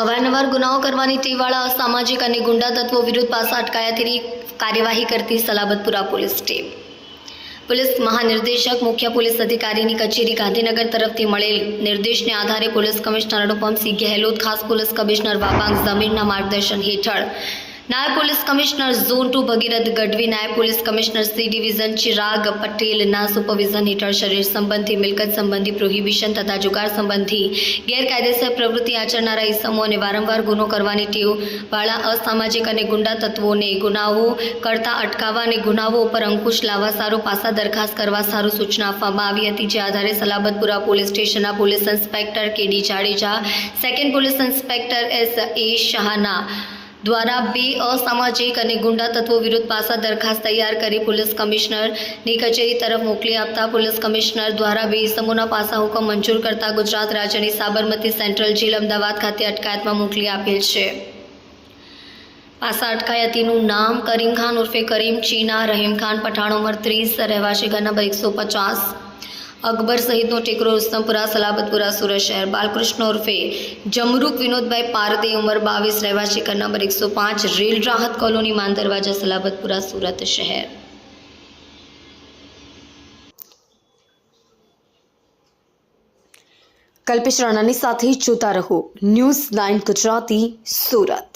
અવારનવાર ગુનાઓ કરવાની ટેવાળા, અસામાજિક અને ગુંડા તત્વો વિરુદ્ધ પાસા અટકાયતીની કાર્યવાહી કરતી સલાબતપુરા પોલીસ ટીમ. પોલીસ મહાનિર્દેશક, મુખ્ય પોલીસ અધિકારીની કચેરી ગાંધીનગર તરફથી મળેલ નિર્દેશને આધારે પોલીસ કમિશનર અનુપમસિંહ ગેહલોત, ખાસ પોલીસ કમિશનર વાબાંગ ઝમીરના માર્ગદર્શન હેઠળ નાયબ police commissioner zone two Bhagirath Gadhvi, નાયબ police commissioner C division Chirag પટેલના સુપરવિઝન હેઠળ શરીર સંબંધી, મિલકત સંબંધી, પ્રોહિબિશન તથા જુગાર સંબંધી ગેરકાયદેસર પ્રવૃત્તિ આચરનારા ઇસમો અને વારંવાર ગુનો કરવાની ટેવ વાળા અસામાજિક અને ગુંડા તત્વોને ગુનાઓ કરતા અટકાવવા અને ગુનાઓ ઉપર અંકુશ લાવવા, સારું પાસા દરખાસ્ત કરવા, સારું સૂચના આપવામાં આવી હતી. જે આધારે સલાબતપુરા પોલીસ સ્ટેશનના police inspector K D Jadeja, second police inspector S A શાહના દ્વારા બે અસામાજિક અને ગુંડા તત્વો વિરુદ્ધ પાસા દરખાસ્ત તૈયાર કરી પોલીસ કમિશનરની કચેરી તરફ મોકલી આપતા પોલીસ કમિશનર દ્વારા બે ઇસમોના પાસા હુકમ મંજૂર કરતા ગુજરાત રાજ્યની સાબરમતી સેન્ટ્રલ જેલ અમદાવાદ ખાતે અટકાયતમાં મોકલી આપેલ છે. પાસા અટકાયતીનું નામ કરીમ ખાન ઉર્ફે કરીમ ચીના, રહીમ ખાન પઠાણ ઉંમર ત્રીસ, રહેવાસી ઘર નંબર એકસો પચાસ. અકબર સહિતનો ટેકરો રુસ્તમપુરા સલાબતપુરા, સુરત શહેર, બાલકૃષ્ણ ઉર્ફે જમરૂક વિનોદભાઈ પારદે ઉંમર બાવીસ, રહેવાસી ઘર નંબર એકસો પાંચ, રેલ રાહત કોલોની માન દરવાજા, સલાબતપુરા, સુરત શહેર. કલ્પેશ રાણાની સાથે જોતા રહો. News nine Gujarati, Surat.